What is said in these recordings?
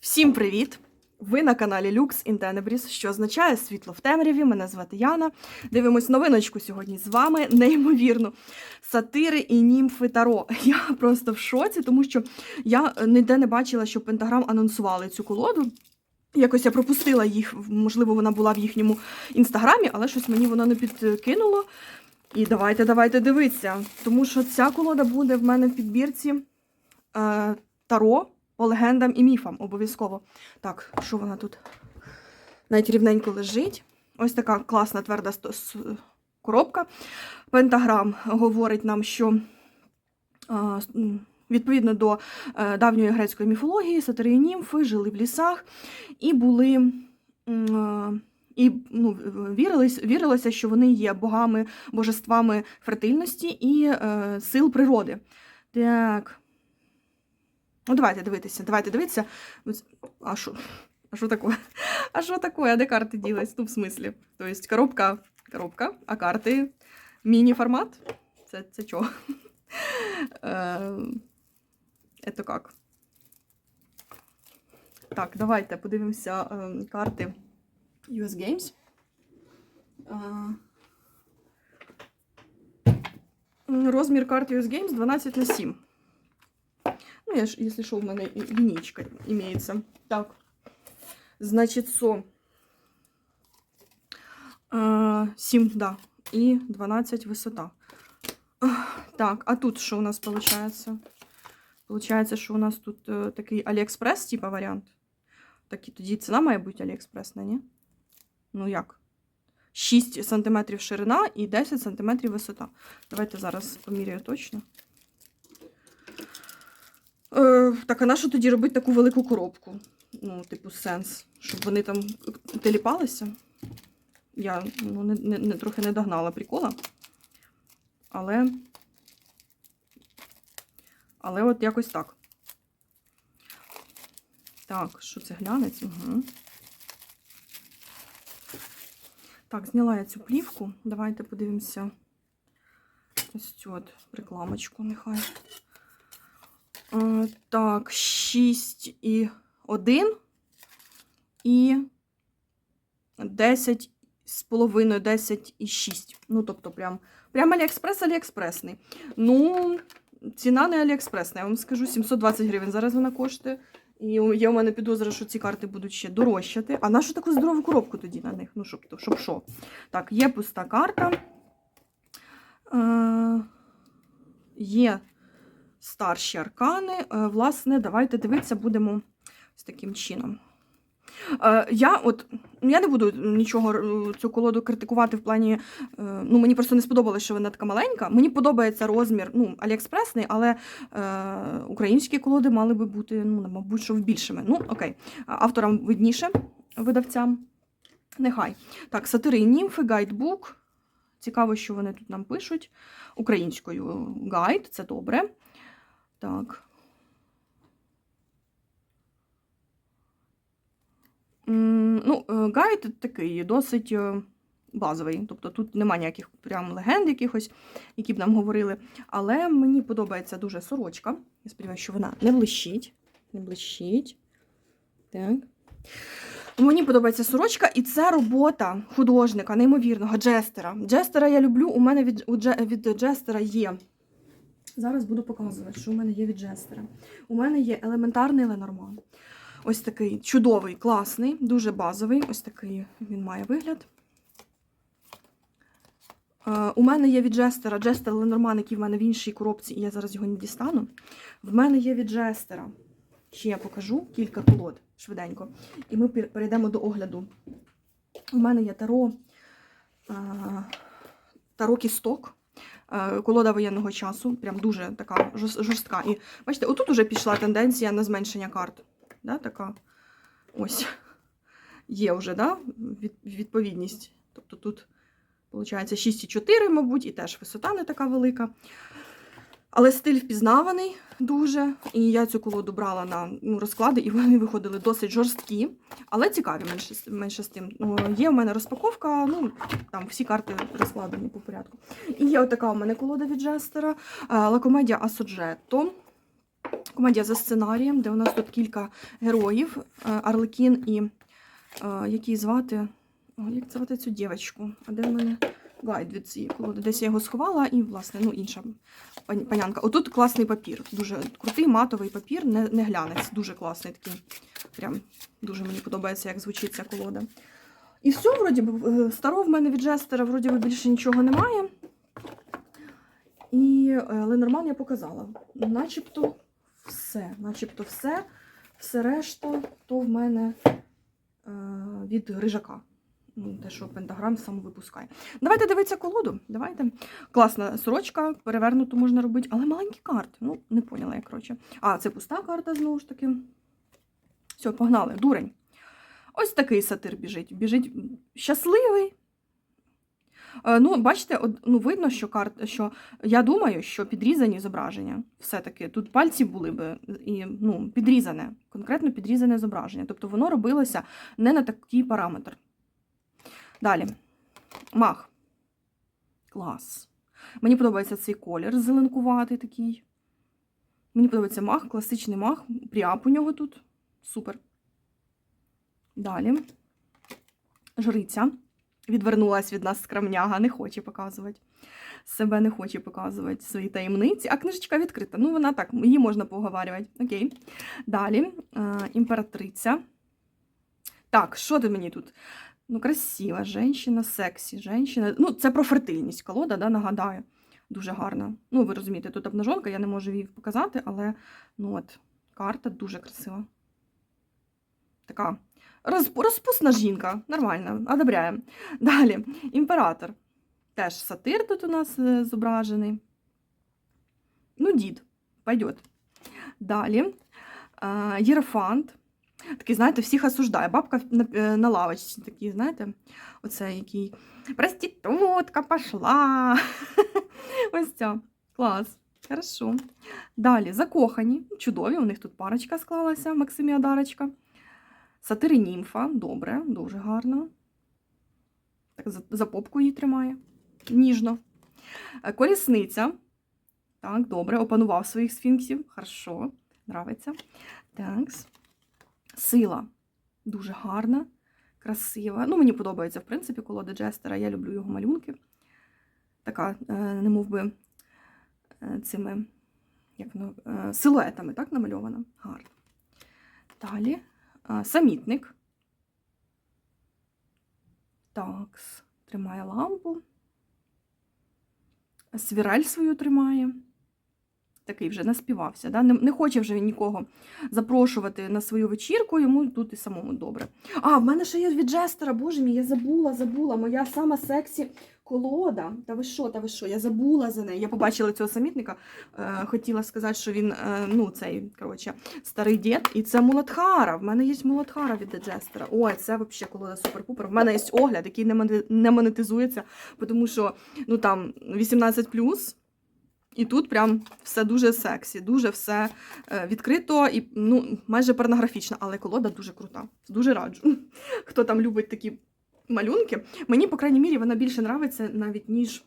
Всім привіт! Ви на каналі Lux in Tenebris, що означає світло в темряві. Мене звати Яна. Дивимось новиночку сьогодні з вами. Неймовірно. Сатири і німфи Таро. Я просто в шоці, тому що я ніде не бачила, що Пентаграм анонсували цю колоду. Якось я пропустила їх, можливо, вона була в їхньому інстаграмі, але щось мені воно не підкинуло. І давайте, давайте дивитися. Тому що ця колода буде в мене в підбірці е, Таро по легендам і міфам обов'язково. Так, що вона тут? Навіть рівненько лежить. Ось така класна тверда коробка. Пентаграм говорить нам, що відповідно до е, давньої грецької міфології, сатири і німфи жили в лісах і були. І ну, вірилось, вірилося, що вони є богами, божествами фертильності і е, сил природи. Так. Ну, давайте дивитися, давайте дивитися. Ось- А що? А що таке? А що таке? А де карти ділись? Ну, в смислі. Тобто коробка, коробка, а карти міні-формат? Це, це чого? Е, Це як? Так, давайте подивимося е, карти US Games. Е, Розмір карт US Games 12 на 7. Ну, я ж, если что, у мене і лінійка імеється. Так. Значить, со. А, 7, да. І 12 висота. Ах, Так, а тут що у нас получается? Получается, що у нас тут е, такий Аліекспрес, типа варіант. Так і тоді ціна має бути Аліекспресна, ні? Ну як? 6 см ширина і 10 см висота. Давайте зараз поміряю точно. Е, так, а на що тоді робити таку велику коробку? Ну, типу, сенс, щоб вони там теліпалися. Я ну, не, не, не, трохи не догнала прикола. Але. Але от якось так. Так, що це глянець? Угу. Так, зняла я цю плівку. Давайте подивимося ось цю от рекламочку, нехай. Е, Так, 6 і 1 і 10 з половиною, 10 і 6. Ну, тобто, прям, прям Аліекспрес Аліекспресний. Ну, ціна не Аліекспресна, я вам скажу, 720 гривень зараз вона коштує. І є у мене підозра, що ці карти будуть ще дорожчати. А на що таку здорову коробку тоді на них? Ну, щоб, щоб що? Так, є пуста карта. Е, є старші аркани. Е, Власне, давайте дивитися, будемо з таким чином. Е, Я от я не буду нічого е, цю колоду критикувати в плані. Ну, мені просто не сподобалося, що вона така маленька. Мені подобається розмір, ну, Аліекспресний, але е, українські колоди мали би бути, ну, мабуть, що більшими. Ну, окей. Авторам видніше, видавцям. Нехай. Так, сатири і німфи, гайдбук. Цікаво, що вони тут нам пишуть. Українською гайд, це добре. Так. Ну, е, гайд такий досить е, базовий. Тобто тут нема ніяких прям легенд якихось, які б нам говорили. Але мені подобається дуже сорочка. Я сподіваюся, що вона не блищить. Не блищить. Так. Мені подобається сорочка, і це робота художника, неймовірного, джестера. Джестера я люблю. У мене від, від джестера є. Зараз буду показувати, що у мене є від джестера. У мене є елементарний Ленорман. Ось такий чудовий, класний, дуже базовий. Ось такий він має вигляд. Е, У мене є від Джестера Джестер Ленорман, який в мене в іншій коробці, і я зараз його не дістану. В мене є від Джестера. Ще я покажу кілька колод швиденько. І ми перейдемо до огляду. У мене є таро, е, таро кісток. Е, Колода воєнного часу, прям дуже така жорстка. І бачите, отут уже пішла тенденція на зменшення карт. Да, така ось є вже да, відповідність. Тобто тут, виходить, 6,4, мабуть, і теж висота не така велика. Але стиль впізнаваний дуже. І я цю колоду брала на ну, розклади, і вони виходили досить жорсткі, але цікаві менше, менше з тим. Ну, Є у мене розпаковка, ну там всі карти розкладені по порядку. І є отака у мене колода від Джестера, a Soggetto. Комедія за сценарієм, де у нас тут кілька героїв: Арлекін і е, який звати. О, Як звати цю дівчинку? А де в мене гайд від цієї колоди? Десь я його сховала, і, власне, ну, інша панянка. Отут класний папір. Дуже крутий матовий папір, не, не глянець. Дуже класний такий. Прям дуже мені подобається, як звучить ця колода. І все, вроді би, е, старого в мене від Джестера, вроді би, більше нічого немає. І е, Ленорман я показала. Начебто все. Начебто все. Все решта, то в мене е, від Грижака. Ну, те, що пентаграм сам випускає. Давайте дивитися колоду. Давайте. Класна сорочка, перевернуту можна робити, але маленькі карти. Ну, не поняла я, коротше. А, це пуста карта знову ж таки. Все, погнали, дурень. Ось такий сатир біжить. Біжить щасливий. Е, Ну, бачите, ну, видно, що карт, що я думаю, що підрізані зображення. Все-таки тут пальці були б і ну, підрізане, конкретно підрізане зображення. Тобто воно робилося не на такий параметр. Далі. Мах. Клас. Мені подобається цей колір зеленкуватий такий. Мені подобається мах, класичний мах. Пріап у нього тут. Супер. Далі. Жриця. Відвернулась від нас скрамняга, не хоче показувати. Себе не хоче показувати свої таємниці. А книжечка відкрита. Ну, вона так, її можна поговорювати. Окей. Далі. Е, імператриця. Так, що ти мені тут? Ну, красива, женщина, сексі, женщина. Ну, це про фертильність колода, да, нагадаю. Дуже гарна. Ну, ви розумієте, тут обнажонка, я не можу її показати, але ну от, карта дуже красива. Така розп- розпусна жінка. Нормально, одобряємо. Далі, імператор. Теж сатир тут у нас е, зображений. Ну, дід, пойдет. Далі. Єрофант. Такий, знаєте, всіх осуждає. Бабка на, е, на лавочці, такий, знаєте, оце який. Проститутка пошла. Ось ця. Клас. Хорошо. Далі, закохані. Чудові, у них тут парочка склалася, Максим і Одарочка. Сатири німфа. Добре, дуже гарно. Так, за, попку її тримає. Ніжно. Е, Колісниця. Так, добре, опанував своїх сфінксів. Хорошо, нравиться. Так. Сила. Дуже гарна, красива. Ну, мені подобається, в принципі, колода Джестера. Я люблю його малюнки. Така, е, не би, е, цими як воно, е, силуетами, так, намальована. Гарно. Далі. Самітник. Так, тримає лампу. Свірель свою тримає. Такий вже наспівався. Да? Не, не хоче вже нікого запрошувати на свою вечірку, йому тут і самому добре. А, в мене ще є від Джестера, боже мій, я забула, забула. Моя сама сексі колода. Та ви що, та ви що? Я забула за неї. Я побачила цього самітника. Е, хотіла сказати, що він, е, ну, цей, коротше, старий дід. І це Муладхара. В мене є Муладхара від Джестера. Ой, це взагалі колода супер-пупер. В мене є огляд, який не монетизується, тому що ну, там 18+. І тут прям все дуже сексі, дуже все е, відкрито і ну, майже порнографічно, але колода дуже крута. Дуже раджу. Хто там любить такі малюнки. Мені, по крайній мірі, вона більше нравиться навіть, ніж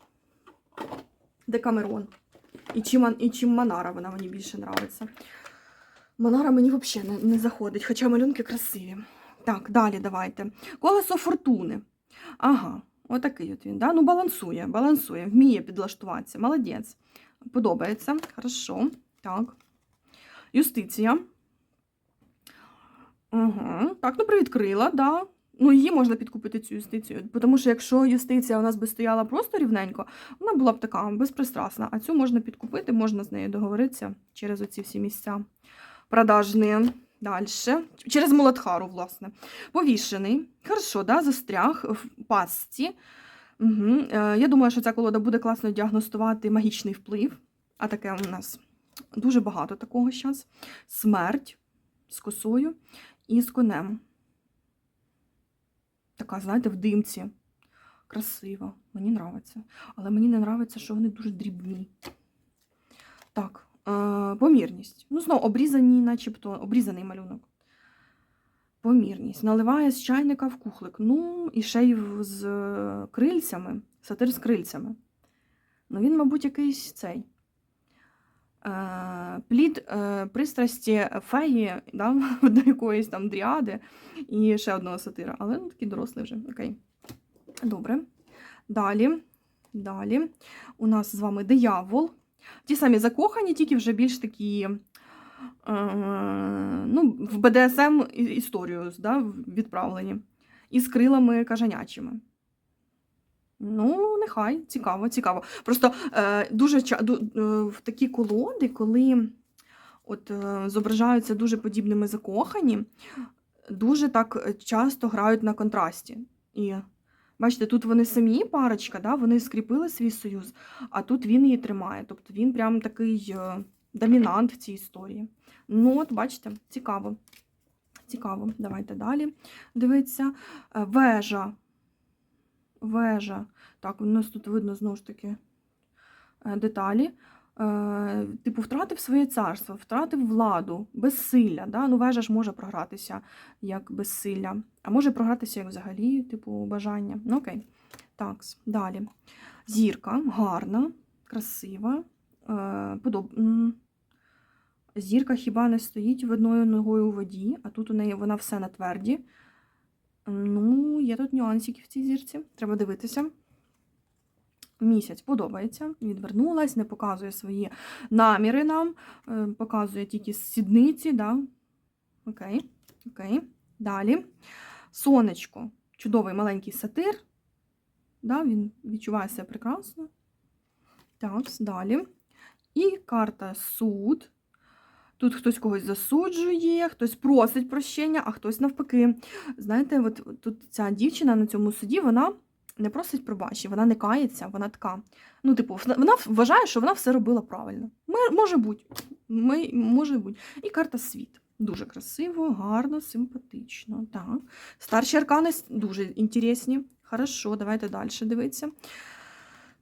Декамерон. І чим, і чим Манара вона мені більше нравиться. Манара мені взагалі не, не заходить, хоча малюнки красиві. Так, далі давайте. Колесо фортуни. Ага, отакий от він. Да? Ну, балансує, балансує, вміє підлаштуватися. Молодець. Подобається. Хорошо. Так. Юстиція. Ага. Так, ну привідкрила, да. Ну, її можна підкупити цю юстицію. Тому що якщо юстиція у нас би стояла просто рівненько, вона була б така безпристрасна. А цю можна підкупити, можна з нею договоритися через оці всі місця продажні. Далі. Через Молотхару, власне. Повішений. Хорошо, да, застряг в пастці. Угу. Я думаю, що ця колода буде класно діагностувати магічний вплив. А таке у нас дуже багато такого зараз. Смерть з косою і з конем. Така, знаєте, в димці. Красива. Мені нравиться. Але мені не нравиться, що вони дуже дрібні. Так, е, помірність. Ну, знову обрізані, начебто, обрізаний малюнок. Помірність. Наливає з чайника в кухлик. Ну, і ще й з е, крильцями, сатир з крильцями. Ну, він, мабуть, якийсь цей е, плід е, пристрасті феї, да, до якоїсь там дріади і ще одного сатира. Але ну, такий дорослий вже. Окей. Добре. Далі. Далі. У нас з вами диявол. Ті самі закохані, тільки вже більш такі. Е, ну, в БДСМ історію да, відправлені. Із крилами кажанячими. Ну, нехай, цікаво, цікаво. Просто е, дуже е, в такі колоди, коли от, е, зображаються дуже подібними закохані, дуже так часто грають на контрасті. І бачите, тут вони самі парочка, да, вони скріпили свій союз, а тут він її тримає. Тобто він прям такий домінант в цій історії. Ну, от, бачите, цікаво. Цікаво. Давайте далі. Дивіться. Е, Вежа. Вежа. Так, у нас тут видно знову ж таки е, деталі. Е, Типу, втратив своє царство, втратив владу, безсилля. Да? Ну, вежа ж може програтися як безсилля, а може програтися як взагалі, типу, бажання. Ну, окей. Так, далі. Зірка гарна, красива. Подоб... Зірка хіба не стоїть одною ногою у воді, а тут у неї вона все на тверді. Ну, є тут нюансики в цій зірці. Треба дивитися. Місяць подобається, відвернулась, не показує свої наміри нам, е, показує тільки сідниці. Да? Окей, окей. Далі. Сонечко. Чудовий маленький сатир. Да? Він відчуває себе прекрасно. Так, далі. І карта суд. Тут хтось когось засуджує, хтось просить прощення, а хтось навпаки. Знаєте, от тут ця дівчина на цьому суді, вона не просить пробачення, вона не кається, вона така. Ну, типу, вона- вважає, що вона все робила правильно. Може бути. Ми, може бути. І карта світ. Дуже красиво, гарно, симпатично. Так. Старші аркани дуже інтересні. Хорошо, давайте далі дивитися.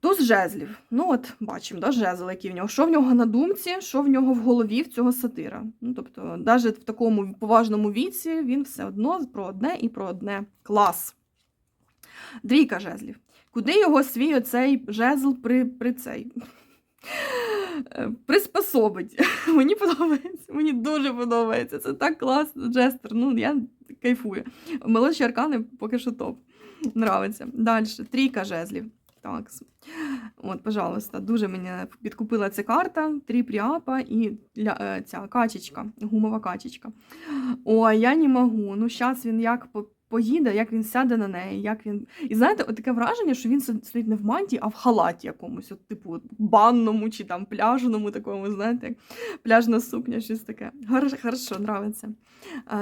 Туз жезлів. Ну, от бачимо, да, жезл, який в нього. Що в нього на думці, що в нього в голові в цього сатира. Ну, тобто, навіть в такому поважному віці він все одно про одне і про одне. Клас. Двійка жезлів. Куди його свій оцей жезл при, при цей? Приспособить. Мені подобається, мені дуже подобається. Це так класно, Джестер. Ну, я кайфую. Молодші аркани поки що топ. Нравиться. Далі. Трійка жезлів. Так. От, пожалуйста, дуже мене підкупила ця карта. Три пріапа і е, ця качечка, гумова качечка. Ой, я не можу. Ну, зараз він як поїде, як він сяде на неї, як він. І знаєте, от таке враження, що він стоїть не в мантії, а в халаті якомусь, от, типу, банному чи там пляжному такому, знаєте, як пляжна сукня, щось таке. Хорошо, нравиться.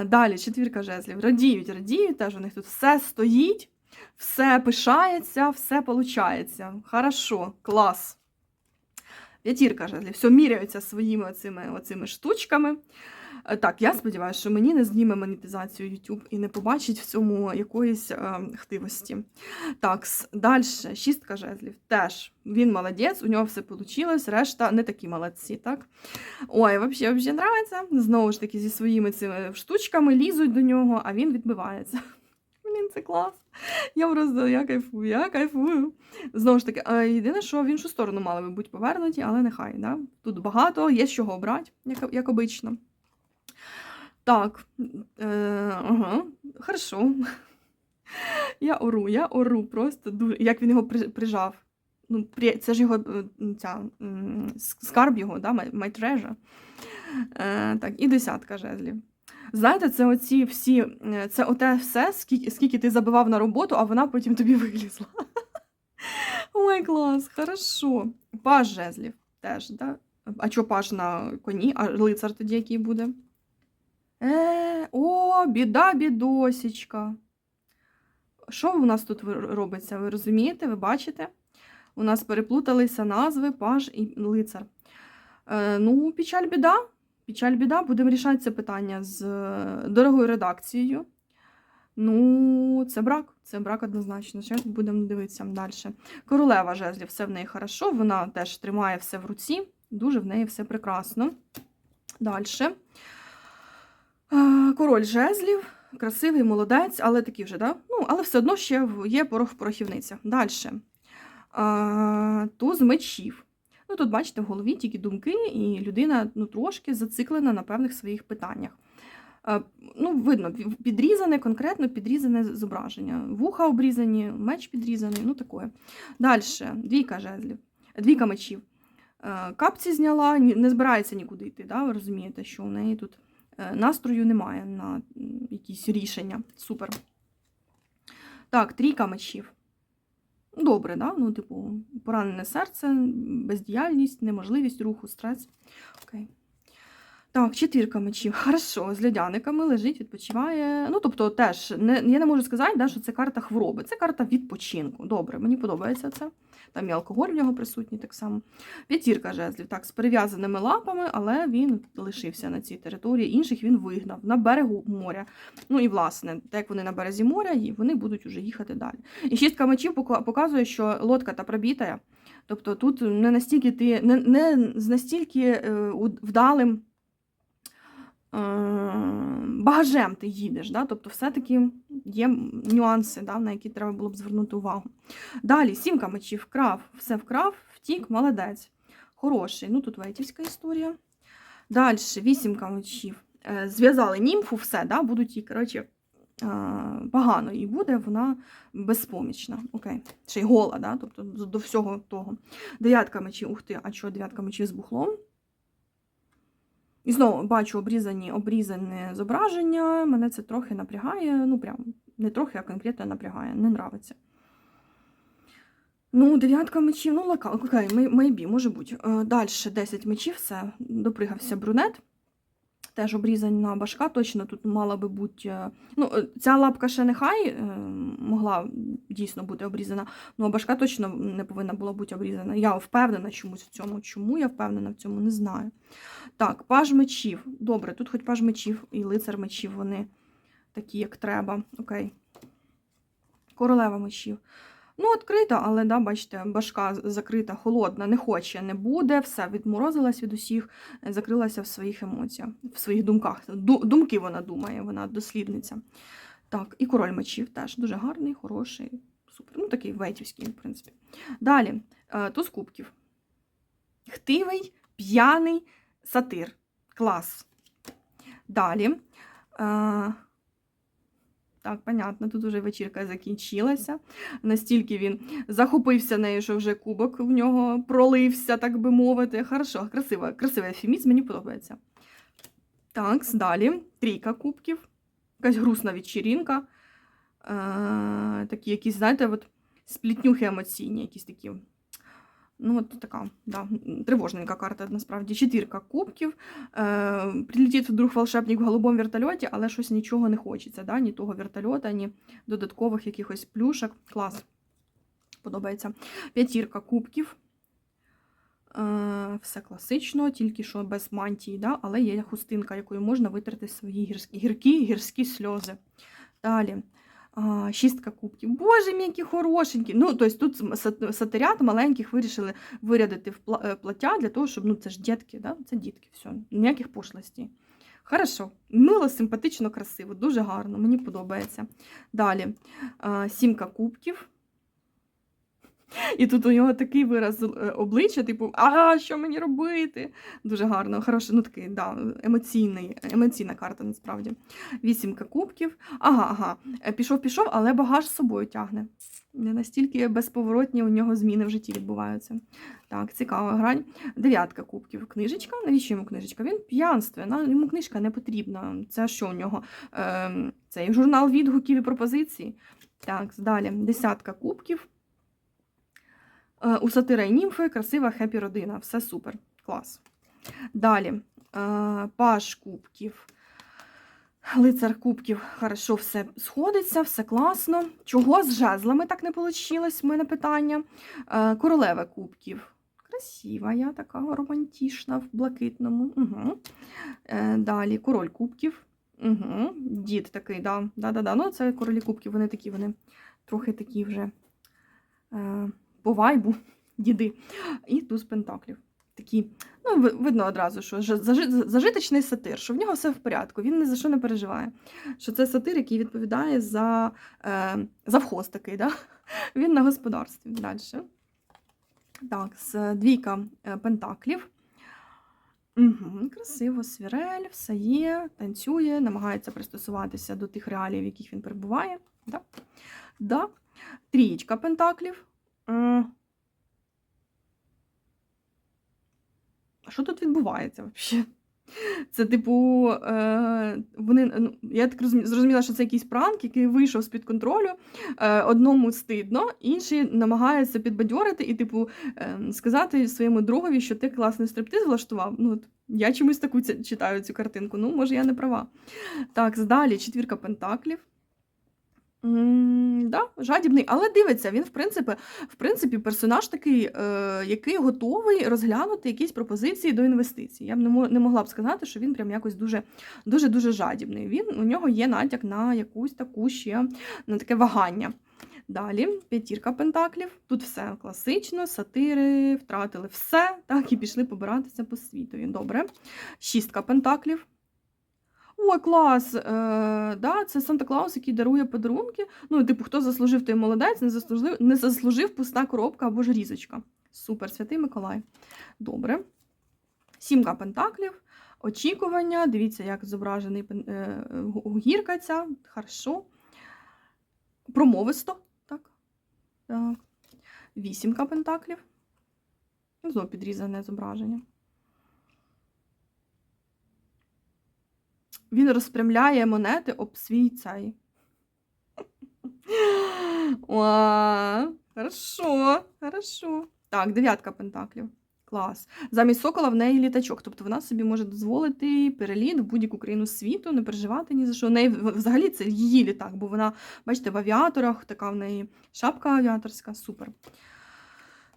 Далі, четвірка жезлів. Радіють, радіють, теж у них тут все стоїть, все пишається, все получається. Хорошо, клас. П'ятірка жезлів. Все міряються своїми оцими, оцими штучками. Е, Так, я сподіваюся, що мені не зніме монетизацію YouTube і не побачить в цьому якоїсь е, хтивості. Так, далі, шістка жезлів. Теж він молодець, у нього все вийшло, решта не такі молодці, так? Ой, взагалі, взагалі нравиться. Знову ж таки, зі своїми цими штучками лізуть до нього, а він відбивається. Блін, це клас. Я просто я кайфую, я кайфую. Знову ж таки, єдине, що в іншу сторону мали би бути повернуті, але нехай. Да? Тут багато, є з чого обрати, як, як обично. Так, е, ага, хорошо. Я ору, я ору просто дуже. Як він його прижав. Ну, це ж його е, ця, скарб його, да, my treasure. Е, так, і десятка жезлів. Знаєте, це оці всі, е, це оте все, скільки, скільки ти забивав на роботу, а вона потім тобі вилізла. Ой, клас, хорошо. Паж жезлів теж, да? А що паж на коні, а лицар тоді який буде? Е, о, біда, бідосічка. Що у нас тут робиться? Ви розумієте, ви бачите? У нас переплуталися назви паж і лицар. Е, ну, печаль біда. Печаль біда. Будемо рішати це питання з е, дорогою редакцією. Ну, це брак. Це брак однозначно. Зараз будемо дивитися далі. Королева жезлів, все в неї хорошо. Вона теж тримає все в руці. Дуже в неї все прекрасно. Далі. Е, Король жезлів, красивий, молодець, але такий вже, да? Ну, але все одно ще є порох в порохівницях. Далі. Туз мечів. Ну, тут, бачите, в голові тільки думки, і людина ну, трошки зациклена на певних своїх питаннях. Е, Ну, видно, підрізане, конкретно підрізане зображення. Вуха обрізані, меч підрізаний, ну таке. Далі, двійка жезлів, двійка мечів. Е, Капці зняла, не збирається нікуди йти. Да? Ви розумієте, що у неї тут е, настрою немає на якісь рішення. Супер. Так, трійка мечів. Добре, да? ну, типу, поранене серце, бездіяльність, неможливість руху, стрес. Окей. Так, четвірка мечів. Хорошо, з льодяниками лежить, відпочиває. Ну, тобто, теж не, я не можу сказати, да, що це карта хвороби, це карта відпочинку. Добре, мені подобається це. Там і алкоголь в нього присутній так само. П'ятірка жезлів, так, з перев'язаними лапами, але він лишився на цій території. Інших він вигнав на берегу моря. Ну і власне, так як вони на березі моря, і вони будуть уже їхати далі. І шістка мечів показує, що лодка та пробітая. Тобто тут не настільки ти не, не з настільки е, вдалим багажем ти їдеш. Да? Тобто, все-таки є нюанси, да, на які треба було б звернути увагу. Далі, сімка мечів вкрав, все вкрав, втік, молодець. Хороший. Ну тут вейтівська історія. Далі, вісімка мечів. Е, Зв'язали німфу, все, да, будуть їй, коротше, е, погано і буде вона безпомічна. Окей. Ще й гола, да? тобто до всього того. Дев'ятка мечів, ух ти, а що дев'ятка мечів з бухлом? І знову бачу обрізані, обрізане зображення. Мене це трохи напрягає. Ну, прям не трохи, а конкретно напрягає. Не нравиться. Ну, дев'ятка мечів, ну, лака, окей, мей- мейбі, може бути. Далі 10 мечів, все, допригався брюнет. Теж обрізана башка, точно тут мала би бути. е, Ну, е, ця лапка ще нехай е, могла дійсно бути обрізана, ну а башка точно не повинна була бути обрізана. Я впевнена чомусь в цьому. Чому я впевнена в цьому, не знаю. Так, паж мечів. Добре, тут хоч паж мечів і лицар мечів, вони такі, як треба. Окей. Королева мечів. Ну, відкрита, але, да, бачите, башка закрита, холодна, не хоче, не буде, все, відморозилась від усіх, е, закрилася в своїх емоціях, в своїх думках. Думки вона думає, вона дослідниця. Так, і король мечів теж дуже гарний, хороший, супер. Ну, такий вейтівський, в принципі. Далі, е, туз кубків. Хтивий, п'яний сатир. Клас. Далі. Так, понятно, тут уже вечірка закінчилася. Настільки він захопився нею, що вже кубок в нього пролився, так би мовити. Хорошо, красиво, красивий ефемізм, мені подобається. Так, далі. Трійка кубків. Якась грустна вечірінка. Е, такі якісь, знаєте, от сплітнюхи емоційні, якісь такі. Ну, от така, да, тривожненька карта, насправді. Четвірка кубків. Е, прилетить вдруг волшебник в голубому вертольоті, але щось нічого не хочеться. Да? Ні того вертольота, ні додаткових якихось плюшок. Клас. Подобається. П'ятірка кубків. Е, все класично, тільки що без мантії, да? але є хустинка, якою можна витерти свої гірські, гіркі гірські сльози. Далі. Шістка кубків. Боже мій, які хорошенькі. Ну, тобто тут сатирят маленьких вирішили вирядити в е, плаття для того, щоб ну це ж дітки, да? це дітки, все, ніяких пошлостей. Хорошо, мило, симпатично, красиво, дуже гарно, мені подобається. Далі сімка кубків. І тут у нього такий вираз е, обличчя, типу, а що мені робити? Дуже гарно, хороше, ну такий, да, емоційний, емоційна карта насправді. Вісімка кубків. Ага, ага. Е, Пішов, пішов, але багаж з собою тягне. Не настільки безповоротні у нього зміни в житті відбуваються. Так, цікава грань. Дев'ятка кубків. Книжечка. Навіщо йому книжечка? Він п'янствує, йому книжка не потрібна. Це що у нього? Ем, цей журнал відгуків і пропозицій. Так, далі. Десятка кубків. Е, У сатира і німфи красива хеппі родина. Все супер. Клас. Далі. Е, Паш кубків. Лицар кубків, хорошо, все сходиться, все класно. Чого з жезлами так не вийшло? В мене питання. Е, Королева кубків. Красива, я така романтична в блакитному. Угу. Далі король кубків. Угу. Дід такий, да. Да-да-да. Ну, це королі кубків, вони такі, вони трохи такі вже по вайбу, діди. І туз пентаклів. Такі, ну, видно одразу, що зажиточний сатир, що в нього все в порядку, він ні за що не переживає. Що це сатир, який відповідає за е, завхоз такий, да? він на господарстві. Далі. Так, з двійка е, пентаклів. Угу, красиво, свірель, все є, танцює, намагається пристосуватися до тих реалій, в яких він перебуває. Да? Да. Трієчка пентаклів. Е, А що тут відбувається взагалі? Це, типу, е, вони, ну, я так зрозуміла, що це якийсь пранк, який вийшов з-під контролю. Е, одному стидно, інший намагається підбадьорити і, типу, е, сказати своєму другові, що ти класний стриптиз влаштував. Ну, я чомусь таку читаю цю картинку. Ну, може, я не права. Так, далі четвірка пентаклів. М, да, жадібний, але дивиться, він в принципі, в принципі персонаж такий, е, який готовий розглянути якісь пропозиції до інвестицій. Я б не, не могла б сказати, що він прям якось дуже дуже дуже жадібний. Він у нього є натяк на якусь таку ще на таке вагання. Далі п'ятірка пентаклів. Тут все класично, сатири втратили все, так і пішли побиратися по світові. Добре. Шістка пентаклів. Ой, клас! Е, да, це Санта Клаус, який дарує подарунки. Ну, типу, хто заслужив, той молодець, не заслужив, не заслужив пуста коробка або ж різочка. Супер, святий Миколай. Добре. Сімка пентаклів. Очікування. Дивіться, як зображений е, гірка ця. Хорошо. Промовисто. Так. так. Вісімка пентаклів. Знову підрізане зображення. Він розпрямляє монети об свій цей. Хорошо, хорошо. Так, дев'ятка пентаклів. Клас. Замість сокола в неї літачок. Тобто вона собі може дозволити переліт в будь-яку країну світу, не переживати ні за що. У неї взагалі це її літак, бо вона, бачите, в авіаторах, така в неї шапка авіаторська, супер.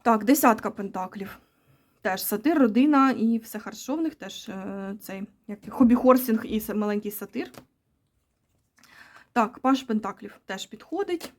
Так, десятка пентаклів. Теж сатир, родина і все хорошо в них, теж е, цей як хобі-хорсінг і маленький сатир. Так, паш Пентаклів теж підходить.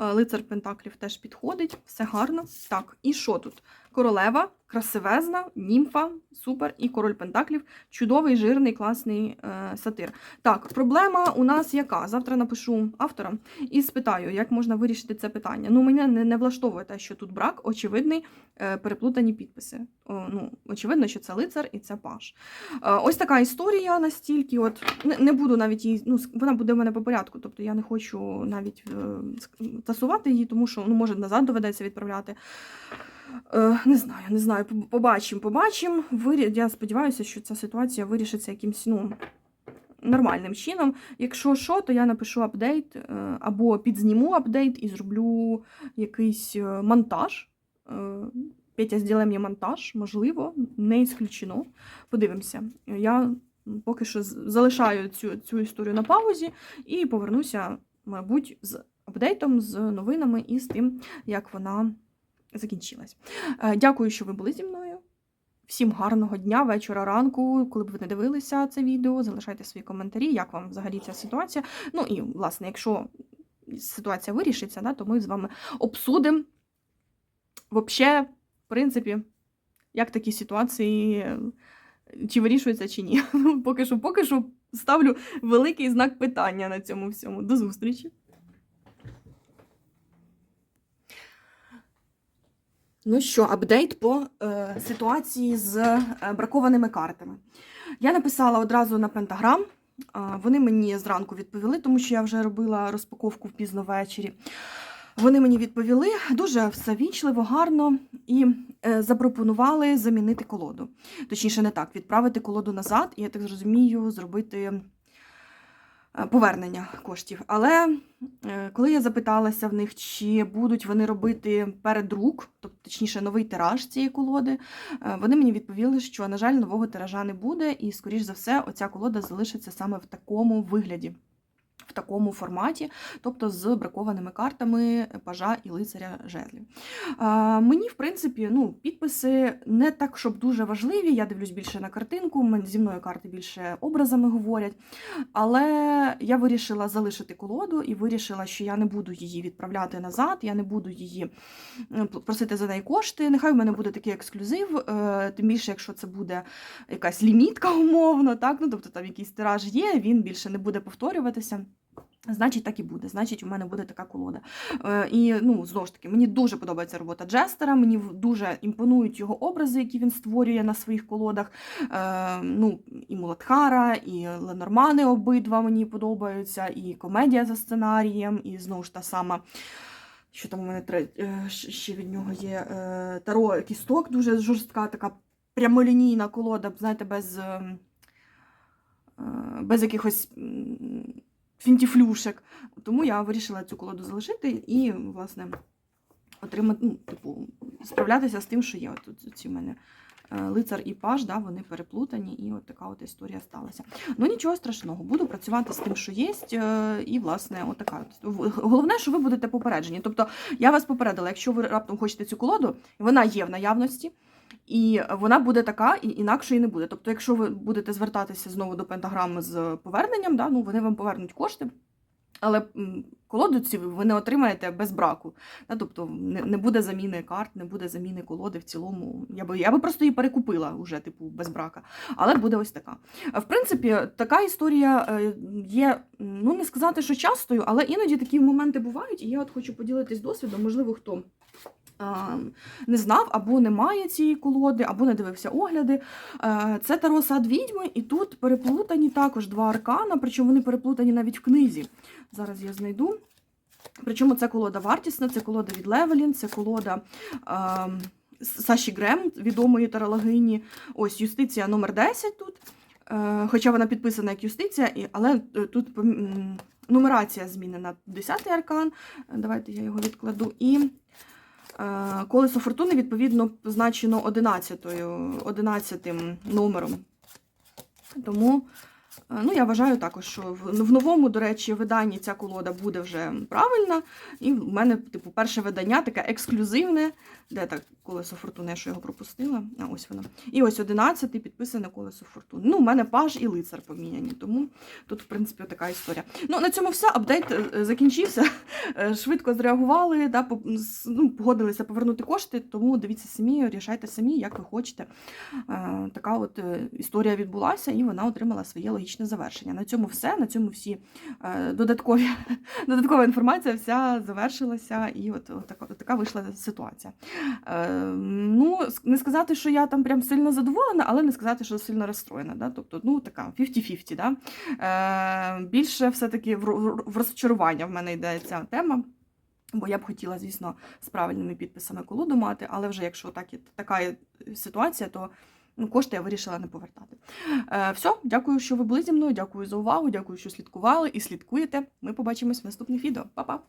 Е, Лицар Пентаклів теж підходить, все гарно. Так, і що тут? Королева, красивезна, німфа, супер, і король Пентаклів, чудовий, жирний, класний е, сатир. Так, проблема у нас яка? Завтра напишу авторам і спитаю, як можна вирішити це питання. Ну, мене не, не влаштовує те, що тут брак, очевидний, е, переплутані підписи. О, ну, очевидно, що це лицар і це паш. Е, ось така історія настільки. От не, не буду навіть її. Ну, вона буде в мене по порядку. Тобто я не хочу навіть е, тасувати її, тому що ну, може назад доведеться відправляти. Е, не знаю, не знаю. Побачимо, побачимо. Я сподіваюся, що ця ситуація вирішиться якимсь ну, нормальним чином. Якщо що, то я напишу апдейт е, або підзніму апдейт і зроблю якийсь е, монтаж. Е, Петя зробить мені монтаж, можливо, не ісключено. Подивимося. Я поки що залишаю цю, цю історію на паузі і повернуся, мабуть, з апдейтом, з новинами і з тим, як вона закінчилась. Е, Дякую, що ви були зі мною. Всім гарного дня, вечора, ранку, коли б ви не дивилися це відео, залишайте свої коментарі, як вам взагалі ця ситуація. Ну і, власне, якщо ситуація вирішиться, да, то ми з вами обсудимо, взагалі, в принципі, як такі ситуації, чи вирішуються, чи ні. Поки що, поки що ставлю великий знак питання на цьому всьому. До зустрічі! Ну що, апдейт по е, ситуації з е, бракованими картами. Я написала одразу на Пентаграм. А, Вони мені зранку відповіли, тому що я вже робила розпаковку пізно ввечері. Вони мені відповіли дуже все вічливо, гарно і е, запропонували замінити колоду. Точніше, не так, відправити колоду назад, і я так зрозумію, зробити е, повернення коштів. Але е, коли я запиталася в них, чи будуть вони робити передрук, тобто точніше новий тираж цієї колоди, е, вони мені відповіли, що, на жаль, нового тиража не буде, і, скоріш за все, оця колода залишиться саме в такому вигляді. В такому форматі, тобто з бракованими картами пажа і лицаря жезлів. Мені, в принципі, ну, підписи не так, щоб дуже важливі. Я дивлюсь більше на картинку, зі мною карти більше образами говорять. Але я вирішила залишити колоду і вирішила, що я не буду її відправляти назад, я не буду її просити за неї кошти. Нехай в мене буде такий ексклюзив, е, тим більше, якщо це буде якась лімітка умовно, так? Ну, тобто там якийсь тираж є, він більше не буде повторюватися. Значить, так і буде. Значить, у мене буде така колода. Е, і ну, знову ж таки, мені дуже подобається робота Джестера. Мені дуже імпонують його образи, які він створює на своїх колодах. Е, ну, і Муладхара, і Ленормани обидва мені подобаються, і комедія за сценарієм, і знову ж та сама. Що там у мене е, ще від нього є Таро кісток, дуже жорстка, така прямолінійна колода, знаєте, без, ем, без якихось фінтіфлюшек. Тому я вирішила цю колоду залишити і, власне, отримати, ну, типу, справлятися з тим, що є. От ці в мене е, лицар і паж, да, вони переплутані, і от така от історія сталася. Ну нічого страшного, буду працювати з тим, що є, е, і, власне, от така. от. Головне, що ви будете попереджені. Тобто, я вас попередила, якщо ви раптом хочете цю колоду, вона є в наявності. І вона буде така, і інакше і не буде. Тобто, якщо ви будете звертатися знову до пентаграми з поверненням, да, ну вони вам повернуть кошти, але м, колоду ці ви не отримаєте без браку. Да, тобто не, не буде заміни карт, не буде заміни колоди в цілому. Я би, я би просто її перекупила вже, типу, без брака. Але буде ось така. В принципі, така історія е, є, ну не сказати, що частою, але іноді такі моменти бувають, і я от хочу поділитись досвідом, можливо, хто. Не знав або не має цієї колоди, або не дивився огляди. Е, Це Таро сад відьми, і тут переплутані також два аркана, причому вони переплутані навіть в книзі. Зараз я знайду. Причому це колода вартісна, це колода від Левелін, це колода е, Саші Грем, відомої тарологині. Ось юстиція номер 10 тут. Е, хоча вона підписана як юстиція, але е, тут нумерація змінена. 10-й аркан. Давайте я його відкладу. І колесо фортуни, відповідно, позначено 11-ю, 11 номером. Тому е, ну, я вважаю також, що в, новому, до речі, виданні ця колода буде вже правильна. І в мене, типу, перше видання таке ексклюзивне. Де так колесо фортуни, що його пропустила? А ось воно. І ось 11 підписане колесо фортуни. Ну, у мене паж і лицар поміняні, тому тут, в принципі, така історія. Ну, на цьому все. Апдейт е, закінчився. Е, Швидко зреагували, да, ну, погодилися повернути кошти, тому дивіться самі, рішайте самі, як ви хочете. Е, Така от е, історія відбулася, і вона отримала своє логічне завершення. На цьому все. На цьому всі е, додаткові, додаткова інформація вся завершилася, і от, от така, от така вийшла ситуація. Е, ну, не сказати, що я там прям сильно задоволена, але не сказати, що сильно розстроєна. Да? Тобто, ну така 50-50. Да? Е, більше все-таки в, в розчарування в мене йде ця тема. Бо я б хотіла, звісно, з правильними підписами колоду мати, але вже якщо так, така ситуація, то ну, кошти я вирішила не повертати. Е, все, дякую, що ви були зі мною. Дякую за увагу, дякую, що слідкували і слідкуєте. Ми побачимось в наступних відео. Па-па!